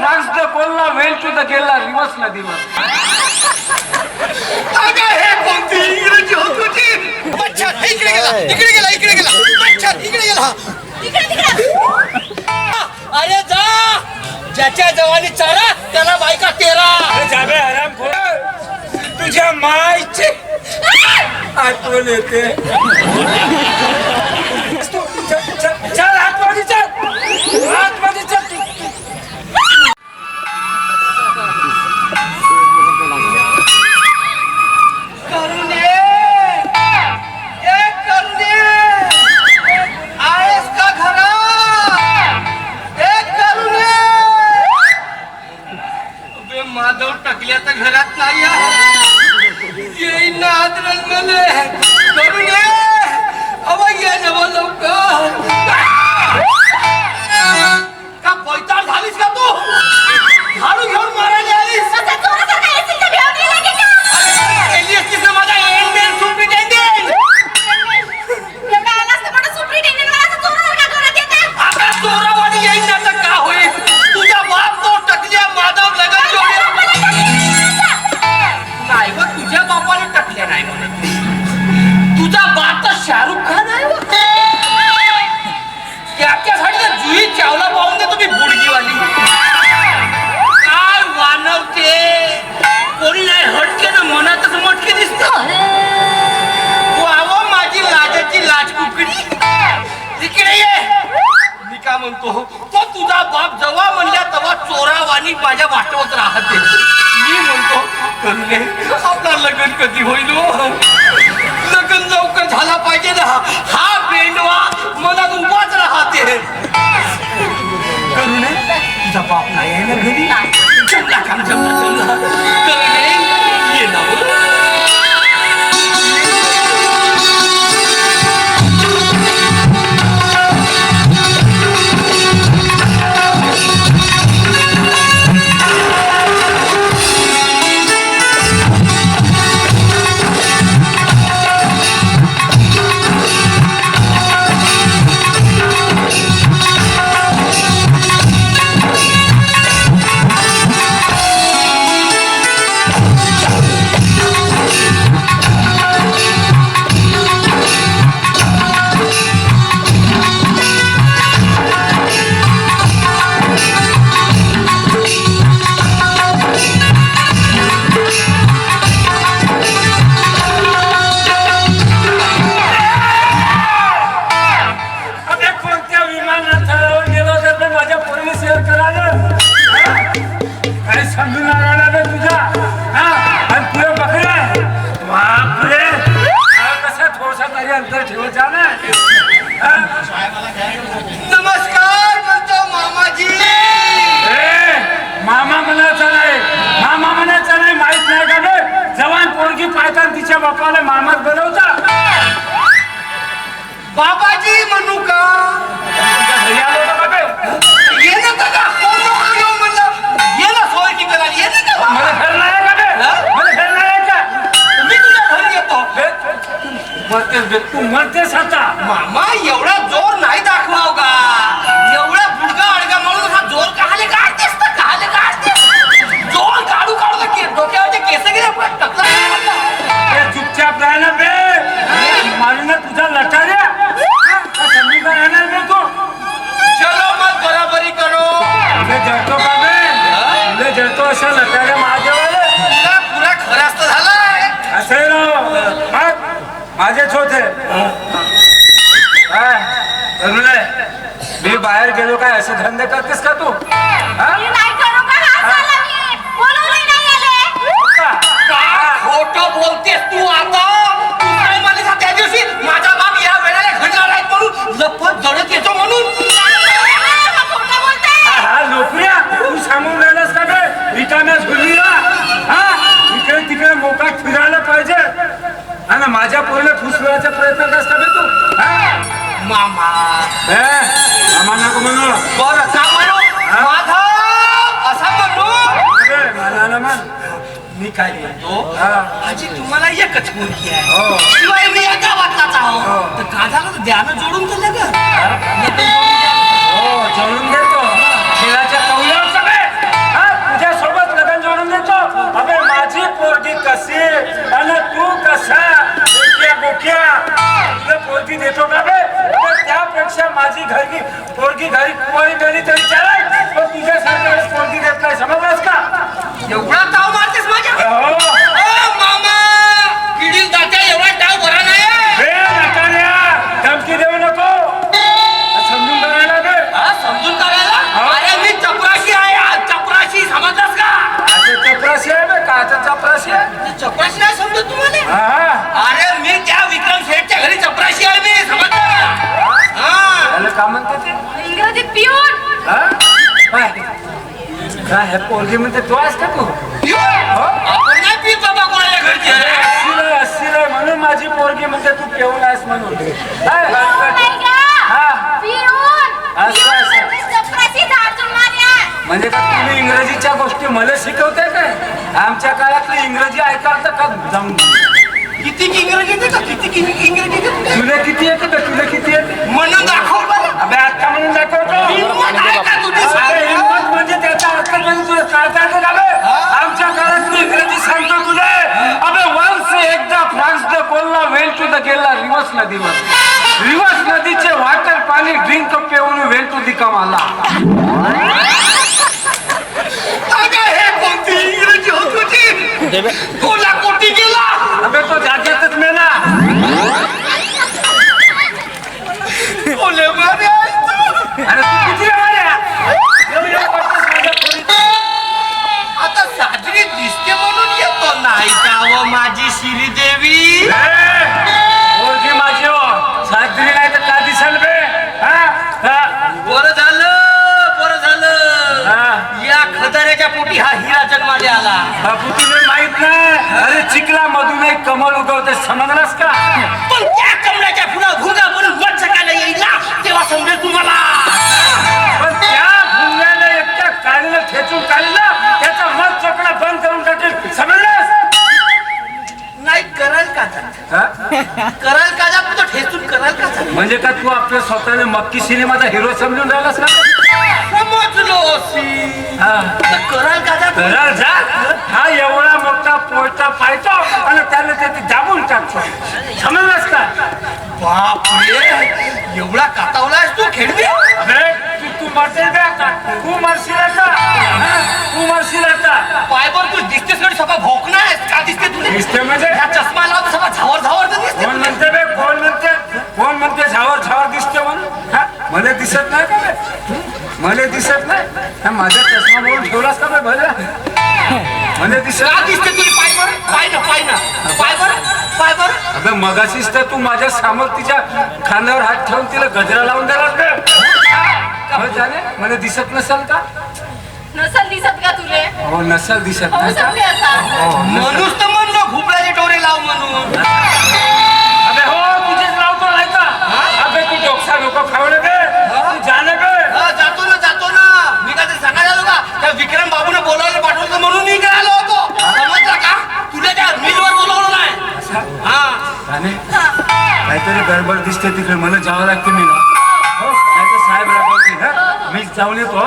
नाचत कोल्हा वेलचुत गेला रिवर्स नदीवर. अगं हे कोणती इंग्रजी होत होती इकडे गेला इकडे गेला इकडे गेला. मच्छर इकडे गेला. अरे जा. ज्याच्या जवानी चारा त्याला बायका तेरा. जाबे आराम तुझ्या मायचे आठवण येते. वाजवून टाकल्या तर घरात नाही येईन ना आदरल मले. करुणे अव ये लवकर. का पैताळ झालीस का तू? तेव्हा माझ्या वाटवत राहते मी म्हणतो करुणे आपला लग्न कधी होईल हो? लग्न लवकर झाला पाहिजे ना हा बेंडवा मनात उभाच तरी अंतर ठेवत जा ना हा? नमस्कार म्हणतो मामाजी. मामा म्हणायचा नाही. मामा म्हणायचा नाही माहीत नाही का बे जवान पोरगी पाहतात तिच्या बापाला मामाच बनवता बाबाजी आता धंदे करतेस का तू? हा? खोटं बोलतेस तू आता. हा त्या दिवशी माझा बाप या वेळेला घडणार आहे म्हणून लपत जडत येतो म्हणून. हा, नोकऱ्या तू सांगून राहिलास का हा? इकडे तिकडे मोकाट फिरायला पाहिजे. हा ना माझ्या पोरीला फुसवायचा प्रयत्न करस का बे तू? हा? मामा. नको म्हणू. बरं का म्हणू माधव असा म्हणू अबे, मला ना म्हण. मी काय म्हणतो? हा. आजी तुम्हाला एकच मुलगी आहे. हो. शिवाय मी या गावातलाच आहो. हो. तर का झालं तर द्यानं जोडून तर लग हो? जोडून देतो खेळाच्या कौल्यावर सगळे. हा तुझ्या सोबत लग्न जोडून देतो. अबे माझी पोरगी कशी? आणि तू कसा? बोक्या बोक्या तुझं पोरगी देतो का बे? त्यापेक्षा माझी घरगी पोरगी घरी कुवारी गेली तरी चालेल. पण तुझ्यासारख्या पोरगी देत नाही समजलास का? एवढा ताव मारतेस माझ्या? हो मामा! किडील तात्या एवढा ताव बरा नाही धमकी देऊ नको. पोरगी म्हणते तू आहेस का तू नाही पीत बाबा कोणाच्या घरची. अरे अस्सीला अस्सीला म्हणून माझी पोरगी म्हणते तू केवळ आहेस म्हणून. हा. का? पिऊन. असं, असं. पिऊन मार्या म्हणजे का तुम्ही इंग्रजीच्या गोष्टी मला शिकवताय काय? आमच्या काळातली इंग्रजी ऐकाल तर का जम किती इंग्रजी का किती कि- इंग्रजी येते तुला किती येते का? तुला किती येते? म्हणून दाखव बरं. अबे आता म्हणून दाखवतो हिंमत आहे का तुझी अबे, सांग? हिंमत म्हणजे त्याचा अर्थ म्हणजे तुला कळता येतं का बे? आमच्या काळात मी इंग्रजी सांगतो तुला अबे वन्स एकदा फ्रान्स द कोल्ला वेल टू द गेला रिवर्स नदीवर रिवर्स नदीचे वॉटर पाणी ड्रिंक पिऊन अगं, हे कोणती इंग्रजी होत होती? या खदाऱ्याच्या पोटी हा हिरा जन्माला आला बापू तुला माहीत नाही अरे चिखला मधून एक कमल उगवते समजलास का पण त्या कमळाच्या फुला भुगा म्हणून मत सकायला येईल ना तेव्हा समजेल तुम्हाला पण त्या भुंग्याने एकट्या ठेचून काढलं त्याचा मत बंद करून टाकेल समजलास नाही कराल का जा? हा? कराल का जा? पण तो ठेचून कराल का जा? म्हणजे का तू आपल्या स्वतःने मक्की सिनेमाचा हिरो समजून राहिलास ना हा. कराल जा? जा. हा एवढा मोठा पोटा पाहतो आणि त्याला ते ते दाबून टाकतो. समजलास का? बापरे एवढा कातावलास तू खेळवी? अबे, तू तू मरशील तू मरशील आता? तू मरशील आता. पायवर तू दिसतेस गडी सभा भोकना का दिसते तुला? दिसते म्हणजे? हा चष्मा लावतो सभा झावर झावर तर दिसते कोण म्हणते बे? कोण म्हणते? कोण म्हणते? झावर झावर दिसते म्हणून? मला दिसत नाही का बे मला दिसत नाही हा, माझा चष्मा म्हणून ठेवलास का बे भले मला दिसत का नाही. दिसते तुला पायवर पाय ना पाय ना. पायवर पायवर अबे मगाशीच तर तू माझ्यासमोर तिच्या खांद्यावर हात ठेवून तिला गजरा लावून दिलास बे हो, जाने. मला दिसत नसेल का? नसल दिसत का तुले? हो नसेल दिसत हो नाही का? समजे असा. म्हणूनच तर म्हणलं भुपळ्याचे टोरे लाव म्हणून. अबे हो तुझेच लावतो नाही का अबे तू डोकसा नको खावले बे तू जाणे हा, जातो ना जातो ना मी काय ते सांगायला आलो का त्या विक्रम बाबूने बोलावलं पाठवलं म्हणून मी इकडे आलो होतो. समजला का? तुला त्या मिलवर बोलावलं नाही. हा. काहीतरी गडबड दिसते तिकडे. मला जावं लागते मी साहेब हा? मी जाऊन येतो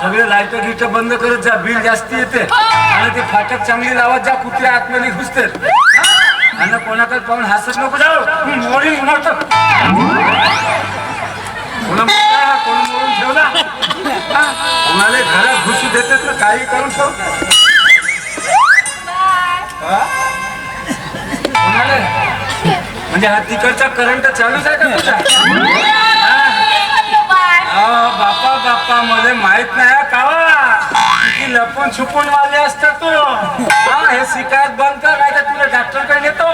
सगळे लाइट गिट बंद करत जा बिल जास्ती येते. आणि ते फाटक चांगली लावत जा कुत्रे आतमध्ये घुसते आणि कोणाकडे पाहून हसत नको जाऊ. कोणा मोडला हा, कोण मोडून ठेवला? कोणाला घरात काही करून ठेव म्हणजे हा तिकडचा करंट चालूच आहे का तुझा? हा? बापा बापा मला माहीत नाही कावा. किती लपून छुपून वाले असतात तू. हा हे शिकायत बंद कर नाही तर तुला डॉक्टरकडे नेतो.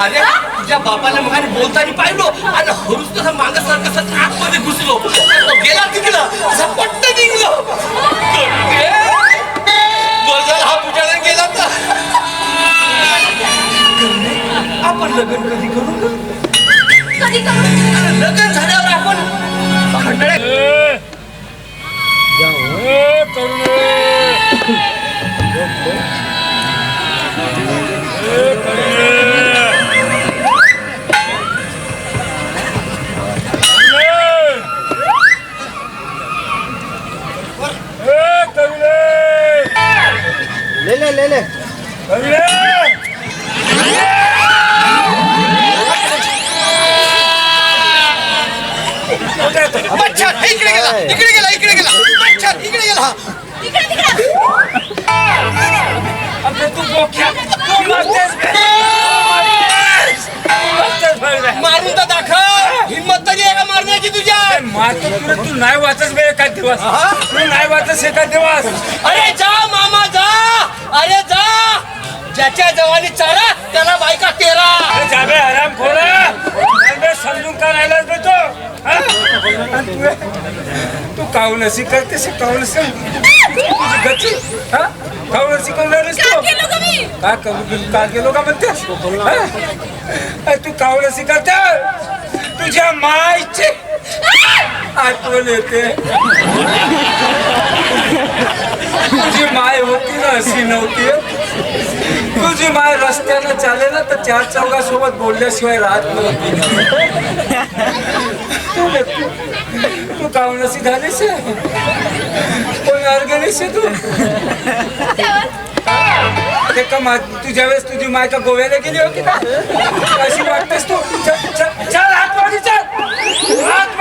अरे तुझ्या बापाला मग बोलताना पाहिलो आणि हरुच तसा मागासारखा सगळं आतमध्ये घुसलो. गेला तिकडं असा पट्ट निघलो. हा पुजाला गेला तर आपण लग्न कधी करू कधी करू? लग्न झाल्यावर आपण खंडाळ्या तरुण इकडे गेला इकडे गेला. इकडे गेला मच्छर इकडे गेला. तिकडे तिकडे. अबे तू बोक्या तू मरतेस बे. तू मरतेस बे. मारून तर दाखव. हिंमत तरी आहे का मारण्याची तुझ्या? मारतो तुला. तू नाही वाचस बे एका दिवस. तू नाही वाचस एका दिवस. अरे जा मामा जा. अरे जा. ज्याच्या जवानी चारा त्याला बायका तेरा. अरे जाबे आराम खोरा बे समजून का राहिलास बे तो? हा? आणि तू- तू कावलसी करतेस कावलसी तुझी गच्ची हा? कावलसी करून राहिलीस तू. का करू का गेलो का म्हणतेस हा? तू कावलसी करते तुझ्या मायचे आठवण येते. तुझी माय होती ना अशी नव्हती. तुझी माय रस्त्यानं चाले ना तर चार चौघासोबत बोलल्याशिवाय राहत नव्हती. तू तू कावनसी झालीस कोण अर्गणीस तू ते का मा तुझ्या वेळेस तुझी माय का गोव्याला गेली होती का कशी वाटतेस तू चल चल चल आतमध्ये चल